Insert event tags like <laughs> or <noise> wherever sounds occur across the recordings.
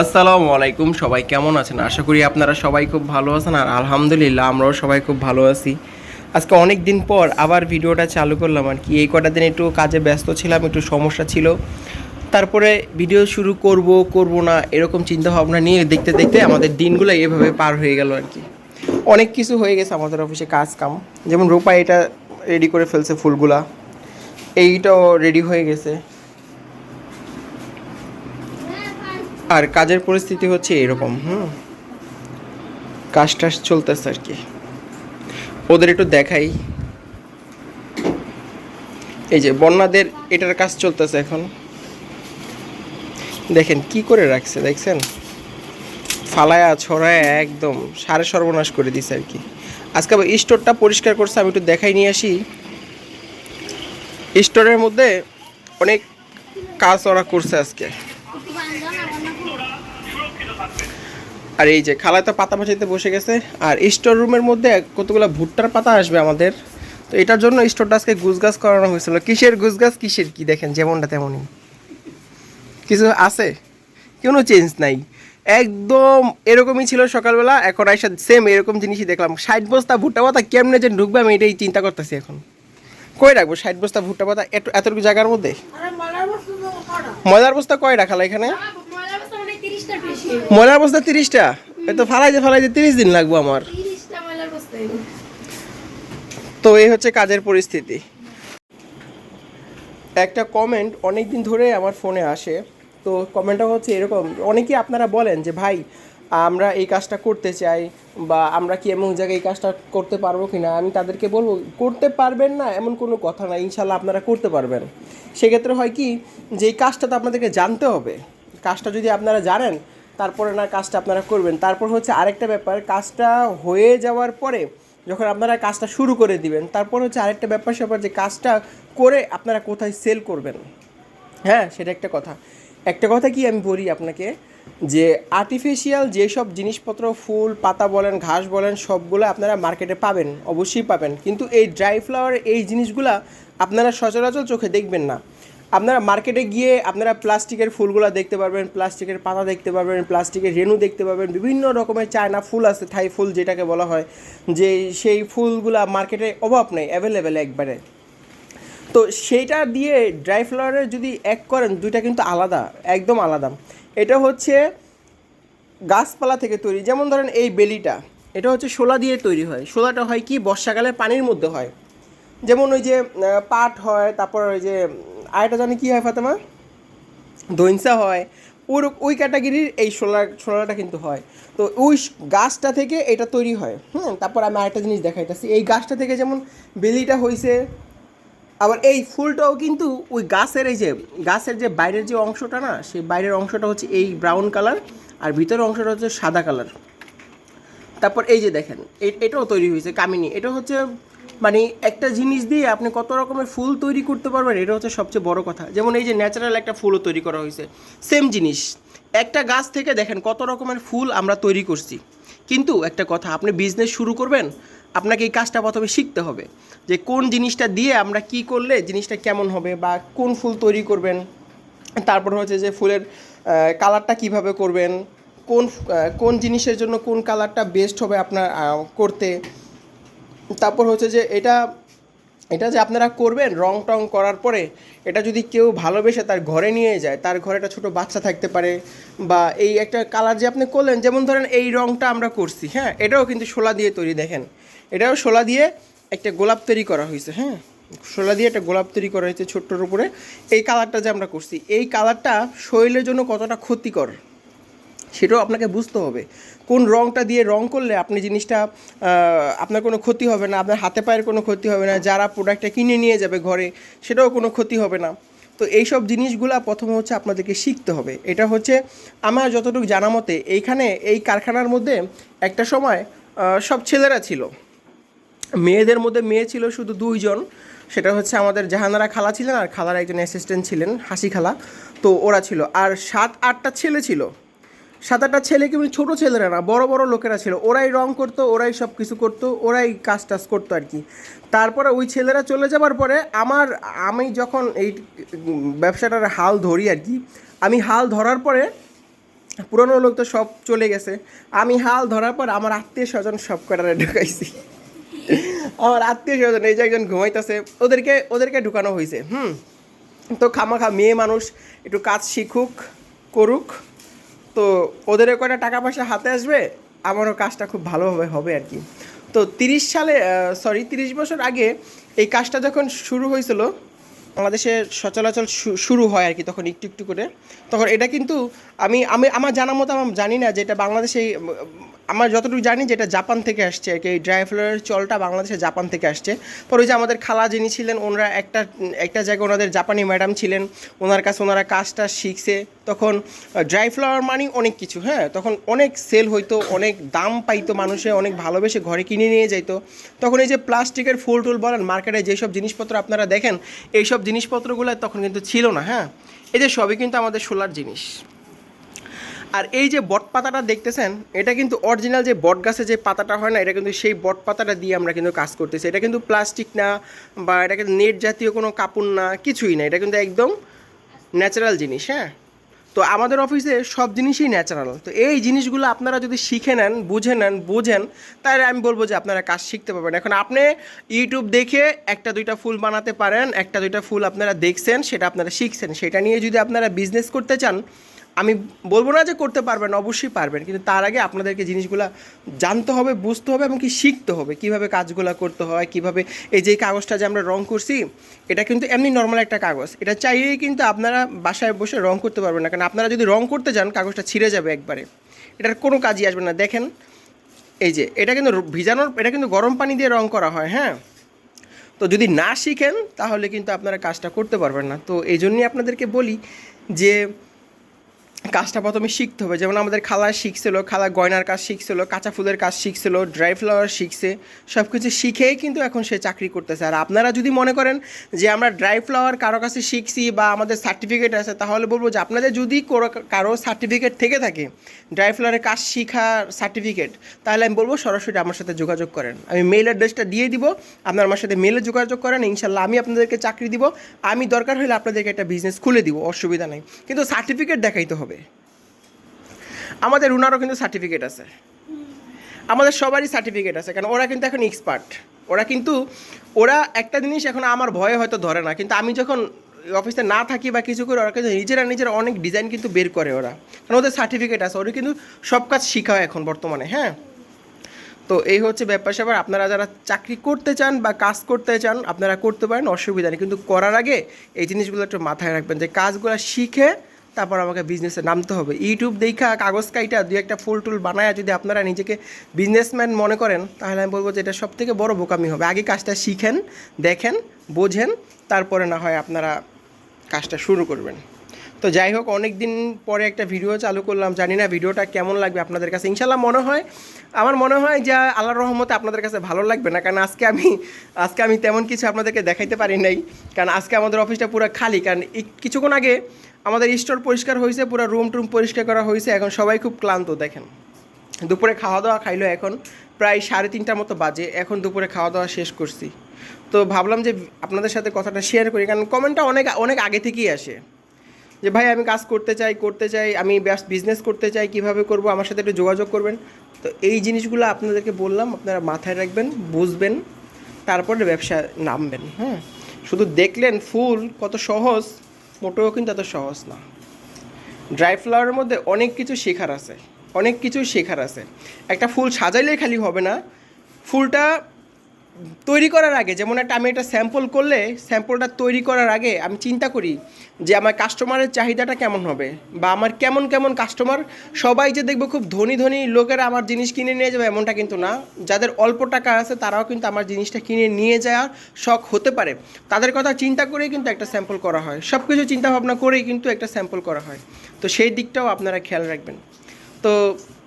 আসসালামু আলাইকুম, সবাই কেমন আছেন? আশা করি আপনারা সবাই খুব ভালো আছেন আর আলহামদুলিল্লাহ আমরাও সবাই খুব ভালো আছি। আজকে অনেক দিন পর আবার ভিডিওটা চালু করলাম আর কি। এই কটা দিন একটু কাজে ব্যস্ত ছিলাম, একটু সমস্যা ছিল। তারপরে ভিডিও শুরু করব করব না, এরকম চিন্তা ভাবনা নিয়ে দেখতে দেখতে আমাদের দিনগুলো এভাবে পার হয়ে গেল আর কি। অনেক কিছু হয়ে গেছে আমাদের অফিসে কাজ কাম যেমন রূপা এটা রেডি করে ফেলছে ফুলগুলা। এইটাও রেডি হয়ে গেছে। আর কাজের পরিস্থিতি হচ্ছে এরকম, হুম? কাজ টাজ চলতেছে আর কি। ওদের একটু দেখাই। এই যে বন্যাদের এটার কাজ চলতেছে এখন। দেখেন কি করে রাখছে, দেখছেন? ফালায়া ছড়ায়া একদম, সারে সর্বনাশ করে দিছে আর কি। আজকে আবার স্টোরটা পরিষ্কার করছে, আমি একটু দেখাই নিয়ে আসি। স্টোরের মধ্যে অনেক কাজ ওরা করছে আজকে। আর এই যে খালায় তো পাতা বাঁচাইতে বসে গেছে। আর স্টোর রুমের মধ্যে কতগুলো ভুট্টার পাতা আসবে আমাদের? তো এটার জন্য স্টোরটা আজকে গুছগাছ করানো হয়েছিল। কিসের গুছগাছ কিসের কি দেখেন যেমনটা তেমনই। কিছু আছে? কোনো চেঞ্জ নাই। একদম এরকমই ছিল সকালবেলা এখন আইসা সেম এরকম জিনিসই দেখলাম। ষাট বস্তা ভুট্টা পাতা কেমনে যে ঢুকবে আমি এটাই চিন্তা করতেছি এখন। কই রাখব ষাট বস্তা ভুট্টা পাতা? এত এতটুকু জায়গার মধ্যে? ময়দার বস্তা কয় রাখালা এখানে? মলার বস্তু 30 টা বেশি। ময়দার বস্তা তিরিশটা? তো ফালাইতে ফালাইতে তিরিশ দিন লাগবো আমার। 30 টা মলার বস্তু এগুলো। তো এই হচ্ছে কাজের পরিস্থিতি। একটা কমেন্ট অনেক দিন ধরে আমার ফোনে আসে। তো কমেন্টটা হচ্ছে এরকম অনেকেই আপনারা বলেন যে ভাই আমরা এই কাজটা করতে চাই বা আমরা কি এমন জায়গায় এই কাজটা করতে পারব কি না আমি তাদেরকে বলব করতে পারবেন না এমন কোনো কথা না। ইনশাল্লাহ আপনারা করতে পারবেন। সেক্ষেত্রে হয় কি যে এই কাজটা তো আপনাদেরকে জানতে হবে। কাজটা যদি আপনারা জানেন, তারপরে না কাজটা আপনারা করবেন। তারপর হচ্ছে আরেকটা ব্যাপার, কাজটা হয়ে যাওয়ার পরে যখন আপনারা কাজটা শুরু করে দিবেন, তারপর হচ্ছে আরেকটা ব্যাপার স্যাপার যে কাজটা করে আপনারা কোথায় সেল করবেন। হ্যাঁ সেটা একটা কথা। একটা কথা কি আমি বলি আপনাকে, যে আর্টিফিশিয়াল যেসব জিনিসপত্র, ফুল, পাতা বলেন, ঘাস বলেন, সবগুলো আপনারা মার্কেটে পাবেন, অবশ্যই পাবেন। কিন্তু এই ড্রাই ফ্লাওয়ার এই জিনিসগুলা আপনারা সচরাচর চোখে দেখবেন না। আপনারা মার্কেটে গিয়ে আপনারা প্লাস্টিকের ফুলগুলো দেখতে পারবেন, প্লাস্টিকের পাতা দেখতে পারবেন, প্লাস্টিকের রেণু দেখতে পারবেন, বিভিন্ন রকমের চায়না ফুল আছে, থাই ফুল যেটাকে বলা হয়। যে সেই ফুলগুলা মার্কেটে অভাব নেই অ্যাভেলেবেল একবারে। তো সেইটা দিয়ে ড্রাই ফ্লাওয়ারের যদি এক করেন, দুইটা কিন্তু আলাদা, একদম আলাদা। এটা হচ্ছে গাছপালা থেকে তৈরি, যেমন ধরেন এই বেলিটা, এটা হচ্ছে শোলা দিয়ে তৈরি হয়। শোলাটা হয় কি? বর্ষাকালে পানির মধ্যে হয়। যেমন ওই যে পাট হয়, তারপর ওই যে আরেকটা জানি কী হয়, ফাতেমা? দইনসা হয়। ওর ওই ক্যাটাগরির এই সোলার, সোলারটা কিন্তু হয়। তো ওই গাছটা থেকে এটা তৈরি হয়। হুম, তারপর আমি আরেকটা জিনিস দেখাইতেছি। এই গাছটা থেকে যেমন বেলিটা হয়েছে আবার এই ফুলটাও কিন্তু ওই গাছের এই যে, গাছের যে বাইরের যে অংশটা না, সেই বাইরের অংশটা হচ্ছে এই ব্রাউন কালার, আর ভিতরের অংশটা হচ্ছে সাদা কালার। তারপর এই যে দেখেন এটাও তৈরি হয়েছে কামিনী। এটা হচ্ছে মানে একটা জিনিস দিয়ে আপনি কত রকমের ফুল তৈরি করতে পারবেন, এটা হচ্ছে সবচেয়ে বড় কথা। যেমন এই যে ন্যাচারাল একটা ফুলও তৈরি করা হয়েছে। সেম জিনিস। একটা গাছ থেকে দেখেন কত রকমের ফুল আমরা তৈরি করছি। কিন্তু একটা কথা, আপনি বিজনেস শুরু করবেন, আপনাকে এই কাজটা প্রথমে শিখতে হবে যে কোন জিনিসটা দিয়ে আমরা কি করলে জিনিসটা কেমন হবে বা কোন ফুল তৈরি করবেন। তারপর হচ্ছে যে ফুলের কালারটা কীভাবে করবেন, কোন কোন জিনিসের জন্য কোন কালারটা বেস্ট হবে আপনার করতে। তারপর হচ্ছে যে এটা এটা যে আপনারা করবেন রং টং করার পরে, এটা যদি কেউ ভালোবেসে তার ঘরে নিয়ে যায়, তার ঘরে একটা ছোটো বাচ্চা থাকতে পারে, বা এই একটা কালার যে আপনি করলেন, যেমন ধরেন এই রংটা আমরা করছি হ্যাঁ এটাও কিন্তু শোলা দিয়ে তৈরি, দেখেন। এটাও শোলা দিয়ে একটা গোলাপ তৈরি করা হয়েছে হ্যাঁ। শোলা দিয়ে একটা গোলাপ তৈরি করা হয়েছে ছোট্টর উপরে এই কালারটা যে আমরা করছি, এই কালারটা শরীরের জন্য কতটা ক্ষতিকর? সেটাও আপনাকে বুঝতে হবে। কোন রংটা দিয়ে রং করলে আপনি জিনিসটা আপনার কোনো ক্ষতি হবে না, আপনার হাতে পায়ের কোনো ক্ষতি হবে না, যারা প্রোডাক্টটা কিনে নিয়ে যাবে ঘরে, সেটাও কোনো ক্ষতি হবে না। তো এইসব জিনিসগুলো প্রথমে হচ্ছে আপনাদেরকে শিখতে হবে। এটা হচ্ছে আমার যতটুকু জানা মতে, এইখানে এই কারখানার মধ্যে একটা সময় সব ছেলেরা ছিল। মেয়েদের মধ্যে মেয়ে ছিল শুধু দুইজন। সেটা হচ্ছে আমাদের জাহানারা খালা ছিলেন আর খালার একজন অ্যাসিস্ট্যান্ট ছিলেন, হাসি খালা। তো ওরা ছিল। আর সাত, আটটা ছেলে ছিল। সাত আটটা ছেলে কিন্তু ছোটো ছেলেরা না, বড় বড় লোকেরা ছিল। ওরাই রং করতো, ওরাই সব কিছু করতো, ওরাই কাজ টাজ করতো আর কি। তারপরে ওই ছেলেরা চলে যাবার পরে আমার, আমি যখন এই ব্যবসাটার হাল ধরি আর কি, আমি হাল ধরার পরে পুরনো লোক তো সব চলে গেছে। আমি হাল ধরার পর আমার আত্মীয় স্বজন সব কটারে ঢুকাইছি। আমার আত্মীয় স্বজন, এই যে একজন ঘুমাইতেছে, ওদেরকে ওদেরকে ঢুকানো হয়েছে হুম? তো খামাখা মেয়ে মানুষ, একটু কাজ শিখুক, করুক। তো ওদেরও কয়টা টাকা পয়সা হাতে আসবে? আমারও কাজটা খুব ভালোভাবে হবে আর কি। তো তিরিশ সালে সরি তিরিশ বছর আগে এই কাজটা যখন শুরু হয়েছিল, বাংলাদেশে সচলাচল শুরু হয় আর কি তখন একটু একটু করে। তখন এটা কিন্তু আমি আমি, আমার জানা মতো আমার জানি না যে এটা বাংলাদেশে আমার যতটুকু জানি যেটা জাপান থেকে আসছে আর কি। এই ড্রাই ফ্লাওয়ারের চলটা বাংলাদেশে জাপান থেকে আসছে। পর ওই যে আমাদের খালা যিনি ছিলেন, ওনারা একটা একটা জায়গায় ওনাদের জাপানি ম্যাডাম ছিলেন। ওনার কাছে ওনারা কাজটা শিখছে। তখন ড্রাই ফ্লাওয়ার মানে অনেক কিছু হ্যাঁ? তখন অনেক সেল হইতো, অনেক দাম পাইতো মানুষে, অনেক ভালোবেসে ঘরে কিনে নিয়ে যাইতো। তখন এই যে প্লাস্টিকের ফুল টুল বলেন, মার্কেটে যেসব জিনিসপত্র আপনারা দেখেন, এইসব জিনিসপত্রগুলো তখন কিন্তু ছিল না হ্যাঁ? এই যে সবই কিন্তু আমাদের সোলার জিনিস। আর এই যে বট পাতাটা দেখতেছেন, এটা কিন্তু অরিজিনাল যে বট গাছে যে পাতাটা হয় না, এটা কিন্তু সেই বট পাতাটা দিয়ে আমরা কিন্তু কাজ করতেছি। এটা কিন্তু প্লাস্টিক না বা এটা কিন্তু নেট জাতীয় কোনো কাপড় না, কিছুই না। এটা কিন্তু একদম ন্যাচারাল জিনিস হ্যাঁ? তো আমাদের অফিসে সব জিনিসই ন্যাচারাল তো এই জিনিসগুলো আপনারা যদি শিখে নেন, বুঝে নেন, বোঝেন, তাহলে আমি বলব যে আপনারা কাজ শিখতে পারবেন। এখন আপনি ইউটিউব দেখে একটা, দুইটা ফুল বানাতে পারেন, একটা, দুইটা ফুল আপনারা দেখছেন, সেটা আপনারা শিখছেন। সেটা নিয়ে যদি আপনারা বিজনেস করতে চান আমি বলব না যে করতে পারবেন, অবশ্যই পারবেন, কিন্তু তার আগে আপনাদেরকে জিনিসগুলো জানতে হবে, বুঝতে হবে এবং কি শিখতে হবে, কীভাবে কাজগুলো করতে হয়, কীভাবে এই যে কাগজটা যে আমরা রং করছি, এটা কিন্তু এমনি নর্মাল একটা কাগজ। এটা চাইলেই কিন্তু আপনারা বাসায় বসে রং করতে পারবেন না, কারণ আপনারা যদি রং করতে যান, কাগজটা ছিঁড়ে যাবে একবারে। এটার কোনো কাজই আসবে না। দেখেন, এই যে, এটা কিন্তু ভিজানোর, এটা কিন্তু গরম পানি দিয়ে রং করা হয় হ্যাঁ? তো যদি না শিখেন, তাহলে কিন্তু আপনারা কাজটা করতে পারবেন না। তো এই জন্যই আপনাদেরকে বলি যে কাজটা প্রথমে শিখতে হবে। যেমন আমাদের খালা শিখছিল, খালা গয়নার কাজ শিখছিল, কাঁচা ফুলের কাজ শিখছিল, ড্রাই ফ্লাওয়ার শিখছে সব কিছু শিখেই কিন্তু এখন সে চাকরি করতেছে। আর আপনারা যদি মনে করেন যে আমরা ড্রাই ফ্লাওয়ার কারও কাছে শিখছি বা আমাদের সার্টিফিকেট আছে, তাহলে বলব যে আপনাদের যদি কারও সার্টিফিকেট থেকে থাকে, ড্রাই ফ্লাওয়ারের কাজ শিখার সার্টিফিকেট, তাহলে আমি বলব সরাসরি আমার সাথে যোগাযোগ করেন। আমি মেল অ্যাড্রেসটা দিয়ে দিব, আপনার আমার সাথে মেলে যোগাযোগ করেন ইনশাল্লাহ আমি আপনাদেরকে চাকরি দিব। আমি দরকার হলে আপনাদেরকে একটা বিজনেস খুলে দিব, অসুবিধা নেই। কিন্তু সার্টিফিকেট দেখাইতে হবে। আমাদের রুনারও কিন্তু সার্টিফিকেট আছে। আমাদের সবারই সার্টিফিকেট আছে, কারণ ওরা কিন্তু এখন এক্সপার্ট ওরা কিন্তু, ওরা একটা জিনিস এখন আমার ভয়ে হয়তো ধরে না, কিন্তু আমি যখন অফিসে না থাকি বা কিছু করে, ওরা কিন্তু নিজেরা নিজেরা অনেক ডিজাইন কিন্তু বের করে ওরা। কারণ ওদের সার্টিফিকেট আছে ওরা কিন্তু সব কাজ শেখা এখন বর্তমানে হ্যাঁ? তো এই হচ্ছে ব্যাপার স্যাপার, আপনারা যারা চাকরি করতে চান বা কাজ করতে চান, আপনারা করতে পারেন, অসুবিধা নেই। কিন্তু করার আগে এই জিনিসগুলো একটু মাথায় রাখবেন যে কাজগুলো শিখে তারপর আমাকে বিজনেসে নামতে হবে। ইউটিউব দেখা, কাগজ কাইটা, দুই একটা ফুল টুল বানায় যদি আপনারা নিজেকে বিজনেসম্যান মনে করেন, তাহলে আমি বলব যে এটা সব থেকে বড় বোকামি হবে। আগে কাজটা শিখেন, দেখেন, বোঝেন, তারপরে না হয় আপনারা কাজটা শুরু করবেন। তো যাই হোক অনেক দিন পরে একটা ভিডিও চালু করলাম। জানি না ভিডিওটা কেমন লাগবে আপনাদের কাছে। ইনশাল্লাহ মনে হয়, আমার মনে হয় যে আল্লাহর রহমতে আপনাদের কাছে ভালো লাগবে না। কারণ আজকে আমি আজকে আমি তেমন কিছু আপনাদেরকে দেখাইতে পারি নাই। কারণ আজকে আমাদের অফিসটা পুরো খালি। কারণ কিছুক্ষণ আগে আমাদের স্টোর পরিষ্কার হয়েছে, পুরো রুম টুম পরিষ্কার করা হয়েছে। এখন সবাই খুব ক্লান্ত, দেখেন। দুপুরে খাওয়া দাওয়া খাইলো এখন প্রায় সাড়ে তিনটার মতো বাজে। এখন দুপুরে খাওয়া দাওয়া শেষ করছি। তো ভাবলাম যে আপনাদের সাথে কথাটা শেয়ার করি। কারণ কমেন্টটা অনেক অনেক আগে থেকেই আসে। যে ভাই, আমি কাজ করতে চাই করতে চাই, আমি বিজনেস করতে চাই, কীভাবে করব? আমার সাথে একটু যোগাযোগ করবেন। তো এই জিনিসগুলো আপনাদেরকে বললাম, আপনারা মাথায় রাখবেন, বুঝবেন, তারপরে ব্যবসা নামবেন হ্যাঁ? শুধু দেখলেন ফুল, কত সহজ, মোটেও কিন্তু এত সহজ না। ড্রাই ফ্লাওয়ারের মধ্যে অনেক কিছু শেখার আছে, অনেক কিছু শেখার আছে। একটা ফুল সাজাইলেই খালি হবে না। ফুলটা তৈরি করার আগে, যেমন একটা আমি একটা স্যাম্পল করলে স্যাম্পলটা তৈরি করার আগে আমি চিন্তা করি যে আমার কাস্টমারের চাহিদাটা কেমন হবে বা আমার কেমন কেমন কাস্টমার সবাই যে দেখব খুব ধনী ধনী লোকেরা আমার জিনিস কিনে নিয়ে যাবে এমনটা কিন্তু না। যাদের অল্প টাকা আছে তারাও কিন্তু আমার জিনিসটা কিনে নিয়ে যাওয়ার শখ হতে পারে। তাদের কথা চিন্তা করেই কিন্তু একটা স্যাম্পল করা হয়। সব কিছু চিন্তাভাবনা করেই কিন্তু একটা স্যাম্পল করা হয়। তো সেই দিকটাও আপনারা খেয়াল রাখবেন। তো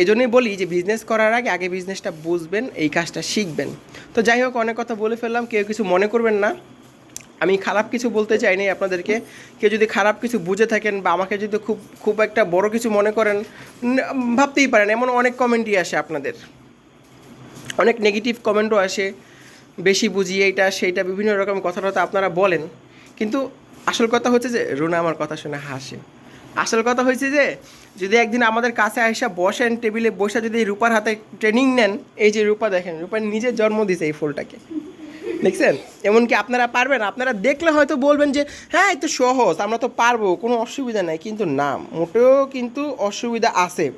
এই জন্যই বলি যে বিজনেস করার আগে আগে বিজনেসটা বুঝবেন, এই কাজটা শিখবেন। তো যাই হোক, অনেক কথা বলে ফেললাম, কেউ কিছু মনে করবেন না। আমি খারাপ কিছু বলতে চাইনি আপনাদেরকে। কেউ যদি খারাপ কিছু বুঝে থাকেন বা আমাকে যদি খুব খুব একটা বড় কিছু মনে করেন ভাবতেই পারেন, এমন অনেক কমেন্টই আসে আপনাদের। অনেক নেগেটিভ কমেন্টও আসে, বেশি বুঝি এইটা সেইটা, বিভিন্ন রকম কথা টথা আপনারা বলেন। কিন্তু আসল কথা হচ্ছে যে, রুনা আমার কথা শুনে হাসে। আসল কথা হয়েছে যে যদি একদিন আমাদের কাছে আইসা বসেন টেবিলে বসে যদি রূপার হাতে ট্রেনিং নেন, এই যে রূপা দেখেন, রূপা নিজে জন্ম দিয়েছে এই ফুলটাকে। দেখছেন? এমনকি আপনারা পারবেন, আপনারা দেখলে হয়তো বলবেন যে হ্যাঁ তো সহজ, আমরা তো পারব, কোনো অসুবিধা নাই। কিন্তু না, মোটেও কিন্তু অসুবিধা আছে।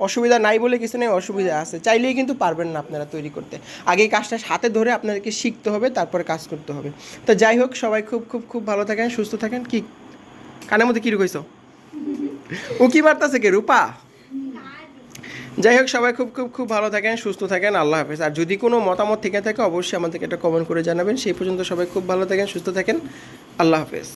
অসুবিধা নাই বলে কিছু নেই, অসুবিধা আছে। চাইলেই কিন্তু পারবেন না আপনারা তৈরি করতে। আগে কাজটা হাতে ধরে আপনাদেরকে শিখতে হবে, তারপরে কাজ করতে হবে। তো যাই হোক, সবাই খুব খুব খুব ভালো থাকেন, সুস্থ থাকেন। কি? কানের মধ্যে কী রুকাইছো <laughs> ও কি বার্তাছে কে, রূপা? যাই হোক সবাই খুব খুব খুব ভালো থাকেন, সুস্থ থাকেন, আল্লাহ হাফেজ। আর যদি কোনো মতামত থেকে থাকে, অবশ্যই আমাদেরকে একটা কমেন্ট করে জানাবেন। সেই পর্যন্ত সবাই খুব ভালো থাকেন, সুস্থ থাকেন, আল্লাহ হাফেজ।